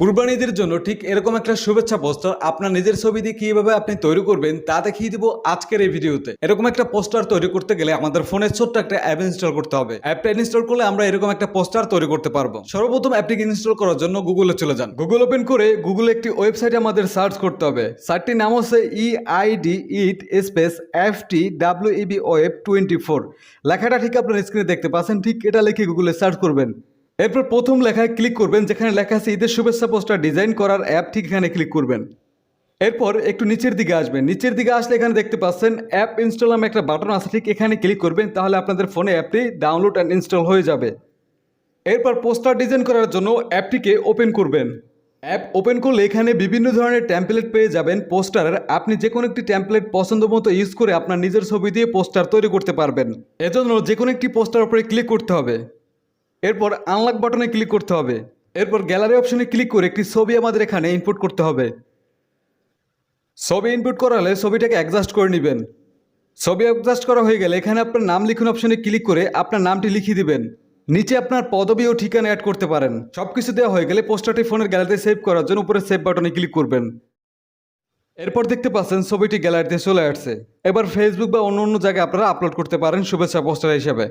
কুরবানিদের জন্য ঠিক এরকম একটা শুভেচ্ছা পোস্টার আপনার নিজের ছবি দিয়ে কীভাবে আপনি তৈরি করবেন তা দেখিয়ে দিব আজকের এই ভিডিওতে। এরকম একটা পোস্টার তৈরি করতে গেলে আমাদের ফোনে ছোট্ট একটা অ্যাপ ইনস্টল করতে হবে। অ্যাপটা ইনস্টল করলে আমরা এরকম একটা পোস্টার তৈরি করতে পারব। সর্বপ্রথম অ্যাপটিকে ইনস্টল করার জন্য গুগলে চলে যান। গুগল ওপেন করে গুগলে একটি ওয়েবসাইট আমাদের সার্চ করতে হবে। সাইটটির নাম হচ্ছে E E ID it space F T W E B web twenty four লেখাটা ঠিক আপনার স্ক্রিনে দেখতে পাচ্ছেন। ঠিক এটা লিখে গুগলে সার্চ করবেন। এরপর প্রথম লেখায় ক্লিক করবেন, যেখানে লেখা আছে, ঈদের শুভেচ্ছা পোস্টার ডিজাইন করার অ্যাপ, ঠিক এখানে ক্লিক করবেন। এরপর একটু নিচের দিকে আসবেন। নিচের দিকে আসলে এখানে দেখতে পাচ্ছেন, অ্যাপ ইনস্টল নামে একটা বাটন আছে, ঠিক এখানে ক্লিক করবেন, তাহলে আপনাদের ফোনে অ্যাপটি ডাউনলোড অ্যান্ড ইনস্টল হয়ে যাবে। এরপর পোস্টার ডিজাইন করার জন্য অ্যাপটিকে ওপেন করবেন। অ্যাপ ওপেন করলে এখানে বিভিন্ন ধরনের ট্যাম্পলেট পেয়ে যাবেন। পোস্টারের আপনি যে কোনো একটি ট্যাম্পলেট পছন্দ মতো ইউজ করে আপনার নিজের ছবি দিয়ে পোস্টার তৈরি করতে পারবেন। এজন্য যে কোনো একটি পোস্টার উপরে ক্লিক করতে হবে। এরপর আনলক বাটনে ক্লিক করতে হবে। এরপর গ্যালারি অপশনে ক্লিক করে একটি ছবি আমাদের এখানে ইনপুট করতে হবে। ছবি ইনপুট করা হলে ছবিটাকে অ্যাডজাস্ট করে নেবেন। ছবি অ্যাডজাস্ট করা হয়ে গেলে এখানে আপনার নাম লিখুন অপশনে ক্লিক করে আপনার নামটি লিখিয়ে দিবেন। নিচে আপনার পদবি ও ঠিকানা অ্যাড করতে পারেন। সব কিছু দেওয়া হয়ে গেলে পোস্টারটি ফোনের গ্যালারিতে সেভ করার জন্য উপরে সেভ বাটনে ক্লিক করবেন। এরপর দেখতে পাচ্ছেন ছবিটি গ্যালারিতে চলে আসছে। এবার ফেসবুক বা অন্য অন্য জায়গায় আপনারা আপলোড করতে পারেন। শুভেচ্ছা পোস্টার হিসেবে।